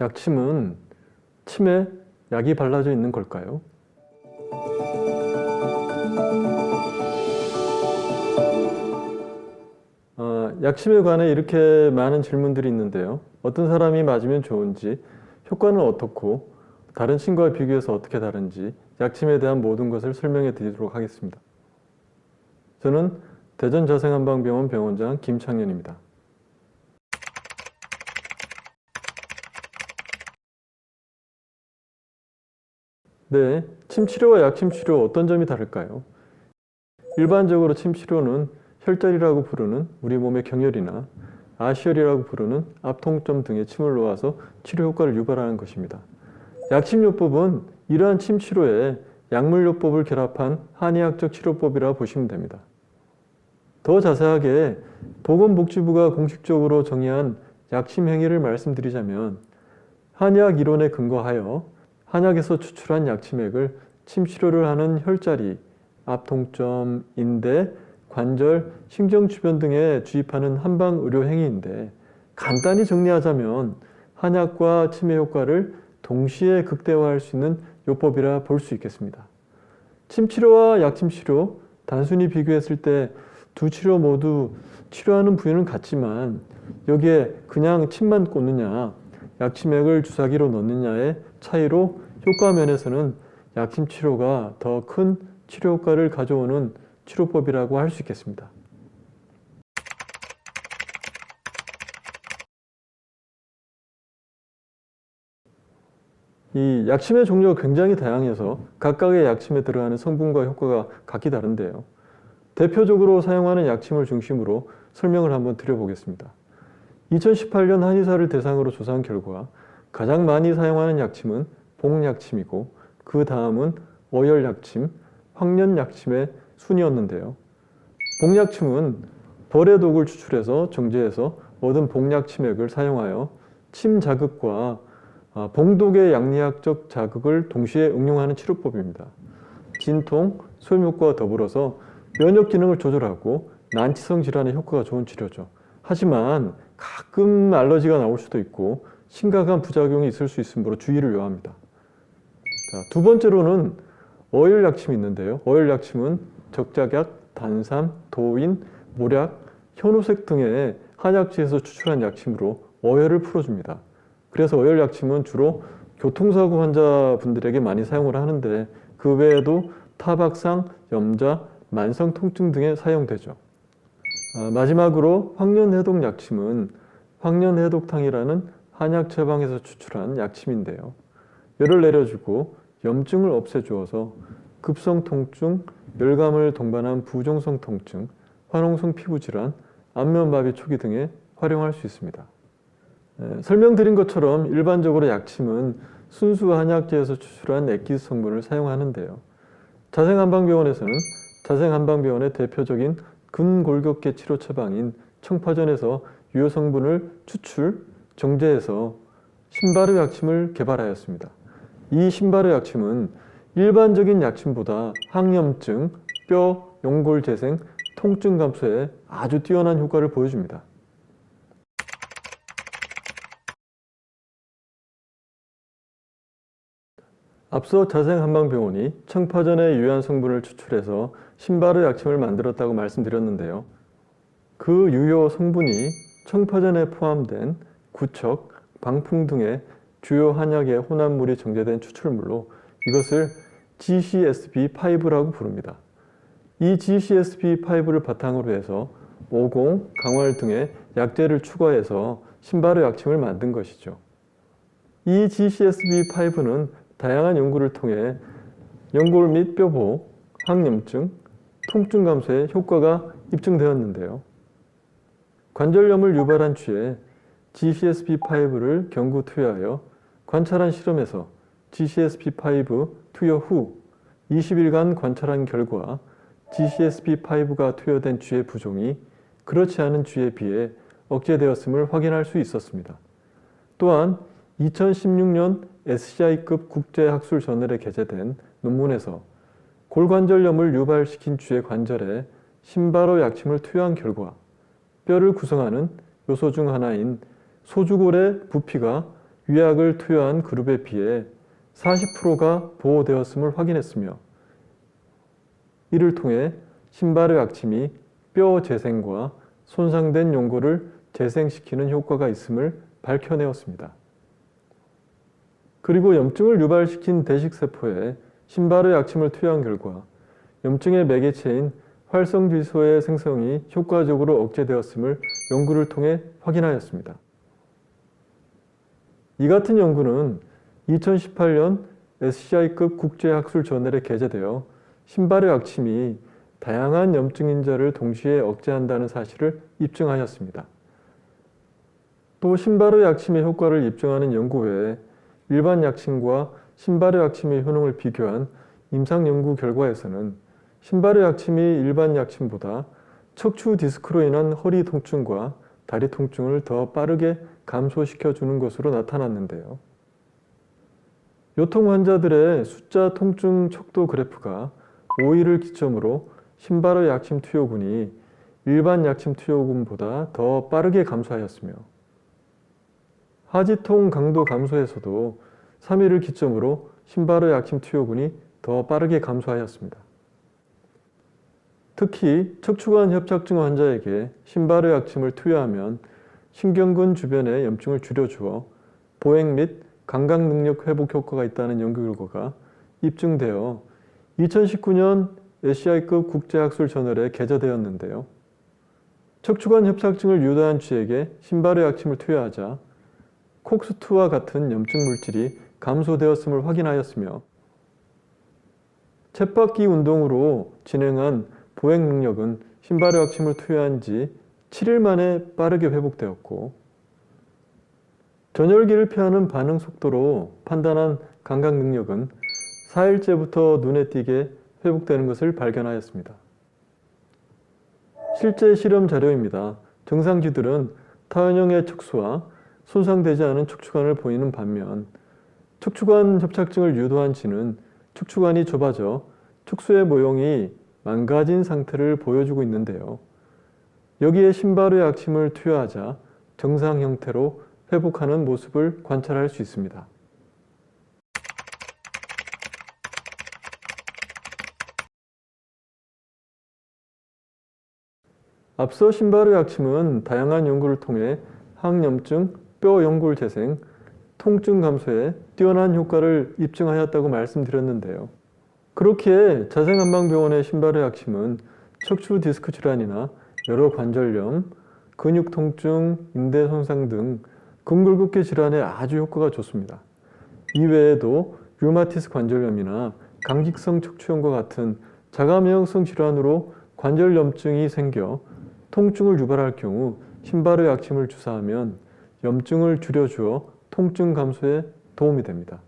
약침은 침에 약이 발라져 있는 걸까요? 어, 약침에 관해 이렇게 많은 질문들이 있는데요. 어떤 사람이 맞으면 좋은지, 효과는 어떻고, 다른 침과 비교해서 어떻게 다른지, 약침에 대한 모든 것을 설명해 드리도록 하겠습니다. 저는 대전자생한방병원 병원장 김창년입니다. 네, 침치료와 약침치료 어떤 점이 다를까요? 일반적으로 침치료는 혈자리라고 부르는 우리 몸의 경혈이나 아시혈이라고 부르는 앞통점 등에 침을 놓아서 치료 효과를 유발하는 것입니다. 약침요법은 이러한 침치료에 약물요법을 결합한 한의학적 치료법이라 보시면 됩니다. 더 자세하게 보건복지부가 공식적으로 정의한 약침 행위를 말씀드리자면 한의학 이론에 근거하여 한약에서 추출한 약침액을 침치료를 하는 혈자리, 앞통점, 인대, 관절, 신경 주변 등에 주입하는 한방 의료 행위인데 간단히 정리하자면 한약과 치매 효과를 동시에 극대화할 수 있는 요법이라 볼 수 있겠습니다. 침치료와 약침치료 단순히 비교했을 때 두 치료 모두 치료하는 부위는 같지만 여기에 그냥 침만 꽂느냐 약침액을 주사기로 넣느냐의 차이로 효과 면에서는 약침 치료가 더 큰 치료 효과를 가져오는 치료법이라고 할 수 있겠습니다. 이 약침의 종류가 굉장히 다양해서 각각의 약침에 들어가는 성분과 효과가 각기 다른데요. 대표적으로 사용하는 약침을 중심으로 설명을 한번 드려보겠습니다. 2018년 한의사를 대상으로 조사한 결과 가장 많이 사용하는 약침은 복약침이고 그 다음은 어열약침, 황련약침의 순이었는데요. 복약침은 벌의 독을 추출해서 정제해서 얻은 복약침액을 사용하여 침 자극과 아, 봉독의 양리학적 자극을 동시에 응용하는 치료법입니다. 진통, 소염효과와 더불어서 면역 기능을 조절하고 난치성 질환에 효과가 좋은 치료죠. 하지만 가끔 알러지가 나올 수도 있고 심각한 부작용이 있을 수 있으므로 주의를 요합니다. 자, 두 번째로는 어혈약침이 있는데요. 어혈약침은 적작약, 단삼, 도인, 모략, 현우색 등의 한약지에서 추출한 약침으로 어혈을 풀어줍니다. 그래서 어혈약침은 주로 교통사고 환자분들에게 많이 사용을 하는데 그 외에도 타박상, 염자, 만성 통증 등에 사용되죠. 아, 마지막으로 황련해독 약침은 황련해독탕이라는 한약 처방에서 추출한 약침인데요. 열을 내려주고 염증을 없애주어서 급성 통증, 열감을 동반한 부종성 통증, 화농성 피부질환, 안면마비 초기 등에 활용할 수 있습니다. 에, 설명드린 것처럼 일반적으로 약침은 순수 한약재에서 추출한 액기스 성분을 사용하는데요. 자생한방병원에서는 자생한방병원의 대표적인 근골격계 치료 처방인 청파전에서 유효 성분을 추출, 정제해서 신바르 약침을 개발하였습니다. 이 신바르 약침은 일반적인 약침보다 항염증, 뼈, 연골 재생, 통증 감소에 아주 뛰어난 효과를 보여줍니다. 앞서 자생한방병원이 청파전의 유효한 성분을 추출해서 신바르 약침을 만들었다고 말씀드렸는데요. 그 유효 성분이 청파전에 포함된 구척, 방풍 등의 주요 한약의 혼합물이 정제된 추출물로 이것을 GCSB5라고 부릅니다. 이 GCSB5를 바탕으로 해서 오공, 강활 등의 약재를 추가해서 신바르 약침을 만든 것이죠. 이 GCSB5는 다양한 연구를 통해 연골 및 뼈보, 항염증, 통증 감소에 효과가 입증되었는데요. 관절염을 유발한 쥐에 GCSP5를 경구 투여하여 관찰한 실험에서 GCSP5 투여 후 20일간 관찰한 결과 GCSP5가 투여된 쥐의 부종이 그렇지 않은 쥐에 비해 억제되었음을 확인할 수 있었습니다. 또한 2016년 SCI급 국제학술 저널에 게재된 논문에서 골관절염을 유발시킨 쥐의 관절에 신바로 약침을 투여한 결과 뼈를 구성하는 요소 중 하나인 소주골의 부피가 위약을 투여한 그룹에 비해 40%가 보호되었음을 확인했으며 이를 통해 신발의 약침이 뼈 재생과 손상된 연골을 재생시키는 효과가 있음을 밝혀내었습니다. 그리고 염증을 유발시킨 대식세포에 신발의 약침을 투여한 결과 염증의 매개체인 활성질소의 생성이 효과적으로 억제되었음을 연구를 통해 확인하였습니다. 이 같은 연구는 2018년 SCI급 국제학술 저널에 게재되어 신발의 약침이 다양한 염증 인자를 동시에 억제한다는 사실을 입증하였습니다. 또 신발의 약침의 효과를 입증하는 연구 외에 일반 약침과 신발의 약침의 효능을 비교한 임상 연구 결과에서는 신발의 약침이 일반 약침보다 척추 디스크로 인한 허리 통증과 다리 통증을 더 빠르게 감소시켜 주는 것으로 나타났는데요. 요통 환자들의 숫자 통증 척도 그래프가 5일을 기점으로 신발의 약침 투여군이 일반 약침 투여군보다 더 빠르게 감소하였으며 하지통 강도 감소에서도 3일을 기점으로 신발의 약침 투여군이 더 빠르게 감소하였습니다. 특히 척추관 협착증 환자에게 신발의 약침을 투여하면 신경근 주변의 염증을 줄여주어 보행 및 감각 능력 회복 효과가 있다는 연구 결과가 입증되어 2019년 SCI급 국제학술 저널에 게재되었는데요. 척추관 협착증을 유도한 쥐에게 신발의 약침을 투여하자 콕스2와 같은 염증 물질이 감소되었음을 확인하였으며 쳇바퀴 운동으로 진행한 보행 능력은 신발의 약침을 투여한 지 7일 만에 빠르게 회복되었고 전열기를 피하는 반응 속도로 판단한 감각 능력은 4일째부터 눈에 띄게 회복되는 것을 발견하였습니다. 실제 실험 자료입니다. 정상쥐들은 타원형의 척수와 손상되지 않은 척추관을 보이는 반면 척추관 협착증을 유도한 쥐는 척추관이 좁아져 척수의 모형이 망가진 상태를 보여주고 있는데요. 여기에 신발의 약침을 투여하자 정상 형태로 회복하는 모습을 관찰할 수 있습니다. 앞서 신발의 약침은 다양한 연구를 통해 항염증, 뼈 연골 재생, 통증 감소에 뛰어난 효과를 입증하였다고 말씀드렸는데요. 그렇기에 자생한방병원의 신발의 약침은 척추 디스크 질환이나 여러 관절염, 근육 통증, 인대 손상 등 근골격계 질환에 아주 효과가 좋습니다. 이외에도 류마티스 관절염이나 강직성 척추염과 같은 자가면역성 질환으로 관절염증이 생겨 통증을 유발할 경우 신발의 약침을 주사하면 염증을 줄여주어 통증 감소에 도움이 됩니다.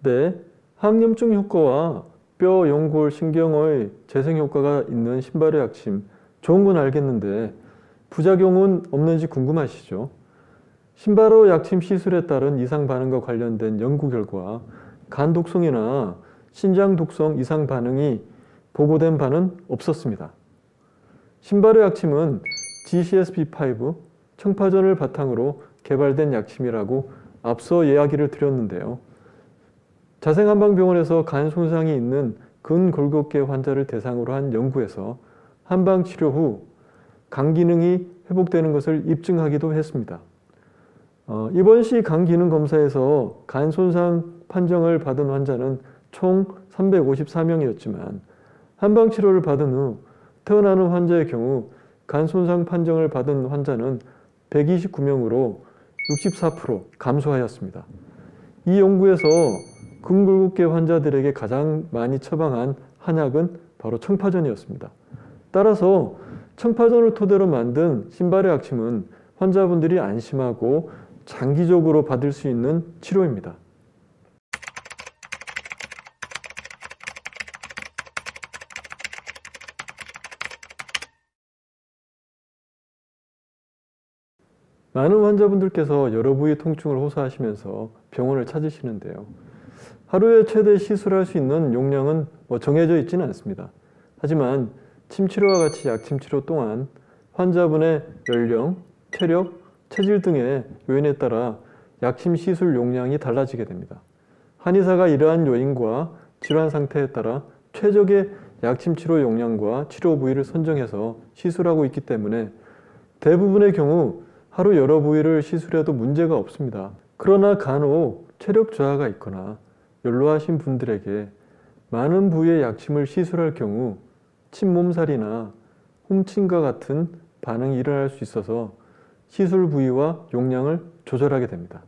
네, 항염증 효과와 뼈, 연골, 신경의 재생 효과가 있는 신발의 약침 좋은 건 알겠는데 부작용은 없는지 궁금하시죠? 신발의 약침 시술에 따른 이상 반응과 관련된 연구 결과 간 독성이나 신장 독성 이상 반응이 보고된 바는 없었습니다. 신발의 약침은 GCSP5 청파전을 바탕으로 개발된 약침이라고 앞서 이야기를 드렸는데요. 자생한방병원에서 간 손상이 있는 근골격계 환자를 대상으로 한 연구에서 한방 치료 후 간 기능이 회복되는 것을 입증하기도 했습니다. 어, 이번 시 간 기능 검사에서 간 손상 판정을 받은 환자는 총 354명이었지만 한방 치료를 받은 후 태어나는 환자의 경우 간 손상 판정을 받은 환자는 129명으로 64% 감소하였습니다. 이 연구에서 근골격계 환자들에게 가장 많이 처방한 한약은 바로 청파전이었습니다. 따라서 청파전을 토대로 만든 신발의 약침은 환자분들이 안심하고 장기적으로 받을 수 있는 치료입니다. 많은 환자분들께서 여러 부위 통증을 호소하시면서 병원을 찾으시는데요. 하루에 최대 시술할 수 있는 용량은 뭐 정해져 있지는 않습니다. 하지만 침치료와 같이 약침 치료 또한 환자분의 연령, 체력, 체질 등의 요인에 따라 약침 시술 용량이 달라지게 됩니다. 한의사가 이러한 요인과 질환 상태에 따라 최적의 약침 치료 용량과 치료 부위를 선정해서 시술하고 있기 때문에 대부분의 경우 하루 여러 부위를 시술해도 문제가 없습니다. 그러나 간혹 체력 저하가 있거나 연로하신 분들에게 많은 부위의 약침을 시술할 경우 침몸살이나 홈침과 같은 반응이 일어날 수 있어서 시술 부위와 용량을 조절하게 됩니다.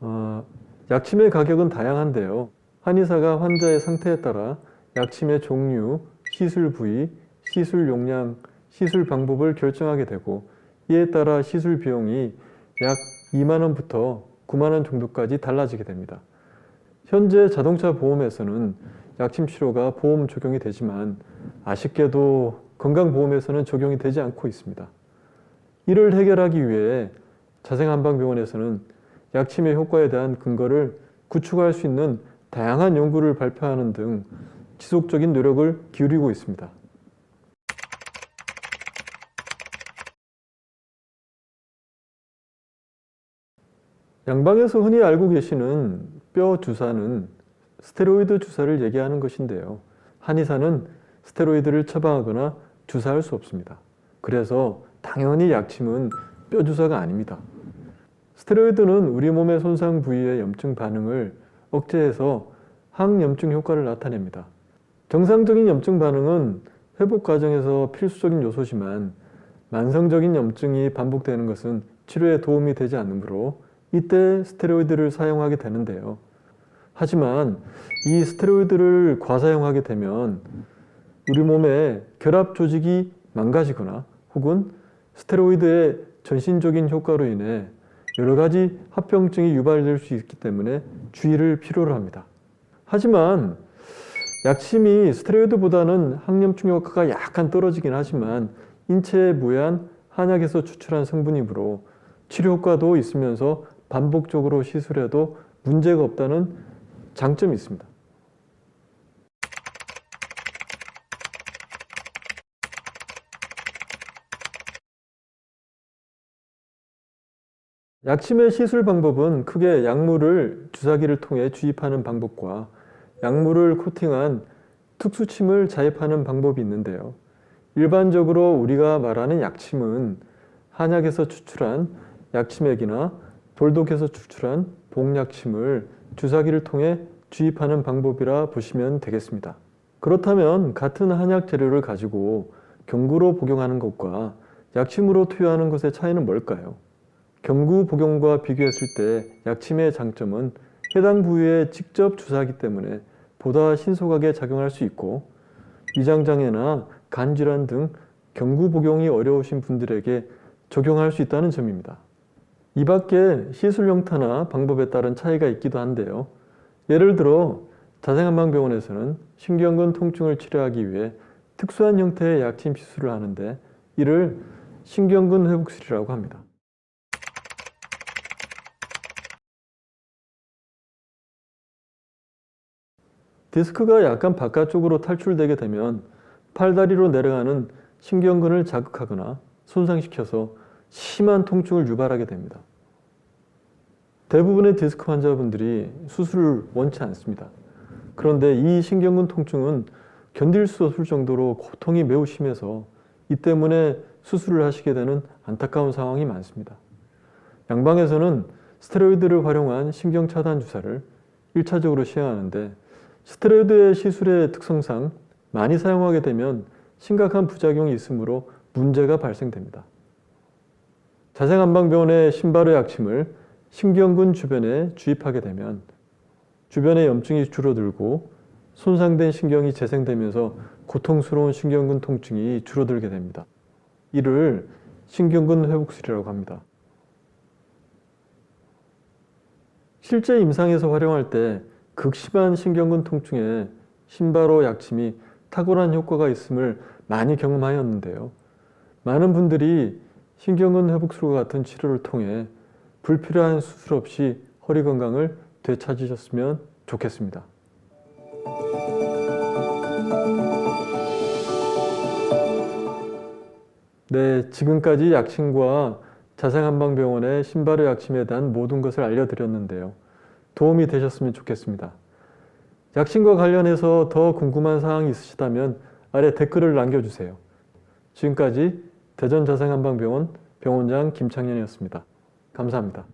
어, 약침의 가격은 다양한데요. 한의사가 환자의 상태에 따라 약침의 종류, 시술 부위, 시술 용량, 시술 방법을 결정하게 되고 이에 따라 시술 비용이 약 2만 원부터 9만 원 정도까지 달라지게 됩니다. 현재 자동차 보험에서는 약침 치료가 보험 적용이 되지만 아쉽게도 건강보험에서는 적용이 되지 않고 있습니다. 이를 해결하기 위해 자생한방병원에서는 약침의 효과에 대한 근거를 구축할 수 있는 다양한 연구를 발표하는 등 지속적인 노력을 기울이고 있습니다. 양방에서 흔히 알고 계시는 뼈 주사는 스테로이드 주사를 얘기하는 것인데요. 한의사는 스테로이드를 처방하거나 주사할 수 없습니다. 그래서 당연히 약침은 뼈 주사가 아닙니다. 스테로이드는 우리 몸의 손상 부위의 염증 반응을 억제해서 항염증 효과를 나타냅니다. 정상적인 염증 반응은 회복 과정에서 필수적인 요소지만 만성적인 염증이 반복되는 것은 치료에 도움이 되지 않으므로 이때 스테로이드를 사용하게 되는데요. 하지만 이 스테로이드를 과사용하게 되면 우리 몸의 결합 조직이 망가지거나 혹은 스테로이드의 전신적인 효과로 인해 여러 가지 합병증이 유발될 수 있기 때문에 주의를 필요로 합니다. 하지만 약침이 스테로이드보다는 항염증 효과가 약간 떨어지긴 하지만 인체에 무해한 한약에서 추출한 성분이므로 치료 효과도 있으면서 반복적으로 시술해도 문제가 없다는 장점이 있습니다. 약침의 시술 방법은 크게 약물을 주사기를 통해 주입하는 방법과 약물을 코팅한 특수침을 자입하는 방법이 있는데요. 일반적으로 우리가 말하는 약침은 한약에서 추출한 약침액이나 돌독에서 추출한 복약침을 주사기를 통해 주입하는 방법이라 보시면 되겠습니다. 그렇다면 같은 한약 재료를 가지고 경구로 복용하는 것과 약침으로 투여하는 것의 차이는 뭘까요? 경구 복용과 비교했을 때 약침의 장점은 해당 부위에 직접 주사하기 때문에 보다 신속하게 작용할 수 있고 위장장애나 간질환 등 경구 복용이 어려우신 분들에게 적용할 수 있다는 점입니다. 이 밖에 시술 형태나 방법에 따른 차이가 있기도 한데요. 예를 들어 자생한방병원에서는 신경근 통증을 치료하기 위해 특수한 형태의 약침 시술을 하는데 이를 신경근 회복술이라고 합니다. 디스크가 약간 바깥쪽으로 탈출되게 되면 팔다리로 내려가는 신경근을 자극하거나 손상시켜서 심한 통증을 유발하게 됩니다. 대부분의 디스크 환자분들이 수술을 원치 않습니다. 그런데 이 신경근 통증은 견딜 수 없을 정도로 고통이 매우 심해서 이 때문에 수술을 하시게 되는 안타까운 상황이 많습니다. 양방에서는 스테로이드를 활용한 신경 차단 주사를 1차적으로 시행하는데 스테로이드의 시술의 특성상 많이 사용하게 되면 심각한 부작용이 있으므로 문제가 발생됩니다. 자생한방병원의 신발의 약침을 신경근 주변에 주입하게 되면 주변의 염증이 줄어들고 손상된 신경이 재생되면서 고통스러운 신경근 통증이 줄어들게 됩니다. 이를 신경근 회복술이라고 합니다. 실제 임상에서 활용할 때 극심한 신경근 통증에 신바로 약침이 탁월한 효과가 있음을 많이 경험하였는데요. 많은 분들이 신경근 회복술과 같은 치료를 통해 불필요한 수술 없이 허리 건강을 되찾으셨으면 좋겠습니다. 네, 지금까지 약침과 자생한방병원의 신발의 약침에 대한 모든 것을 알려드렸는데요. 도움이 되셨으면 좋겠습니다. 약침과 관련해서 더 궁금한 사항이 있으시다면 아래 댓글을 남겨주세요. 지금까지 대전자생한방병원 병원장 김창현이었습니다. 감사합니다.